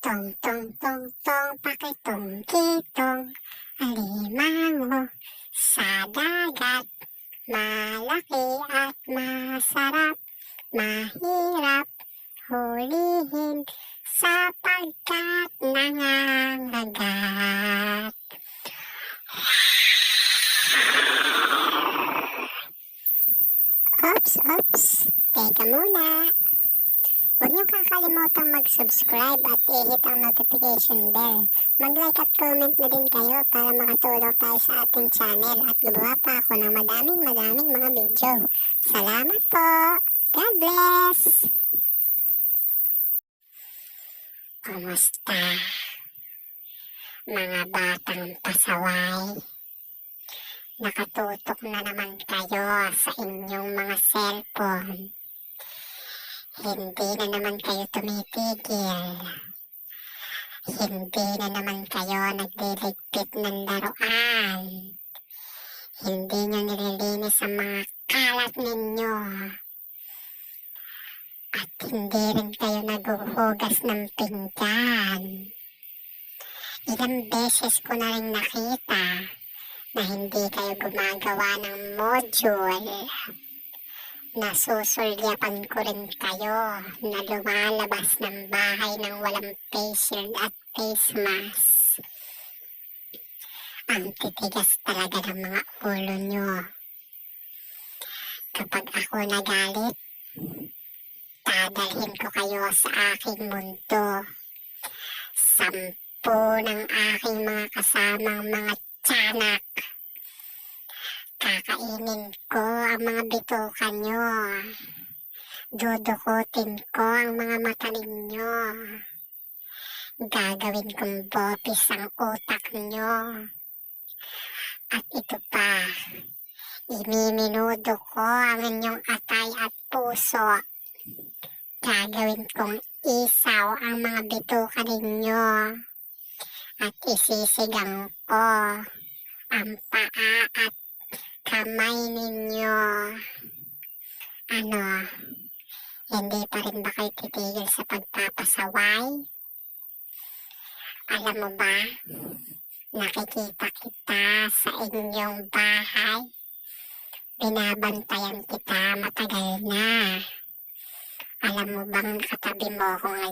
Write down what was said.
Tong tong tong tong pakitong kitong alimango sa dagat. Malaki at masarap, mahirap hulihin sapagkat nangangagat. Ops, ops. Teka muna. Huwag niyo kakalimutang mag-subscribe at i-hit ang notification bell. Mag-like at comment na din kayo para makatulong tayo sa ating channel at gumawa pa ako ng madaming madaming mga video. Salamat po! God bless! Kumusta? Mga batang pasaway. Nakatutok na naman kayo sa inyong mga cellphone. Hindi na naman kayo tumitigil. Hindi na naman kayo nagliligpit ng laruan. Hindi nyo nililinis ang mga kalat ninyo. At hindi rin kayo naguhugas ng pinggan. Ilang beses ko na rin nakita na hindi kayo gumagawa ng module. Nasusulyapan ko rin kayo na lumalabas ng bahay ng walang face shield at face mask. Ang titigas talaga ng mga ulo nyo. Kapag ako nagalit, dadalhin ko kayo sa aking mundo. Sampu ng aking mga kasamang mga tiyanak. Kakainin ko ang mga bituka nyo. Dudukutin ko ang mga mata ninyo. Gagawin kong bopis ang utak nyo. At ito pa, imiminudo ko ang inyong atay at puso. Gagawin kong isaw ang mga bituka ninyo. At isisigang ko ang paa at kamay ninyo. Ano, hindi pa rin ba kayo titigil sa pagpapasaway? Alam mo ba, nakikita kita sa inyong bahay. Binabantayan kita matagal na. Alam mo bang katabi mo ko ngayon?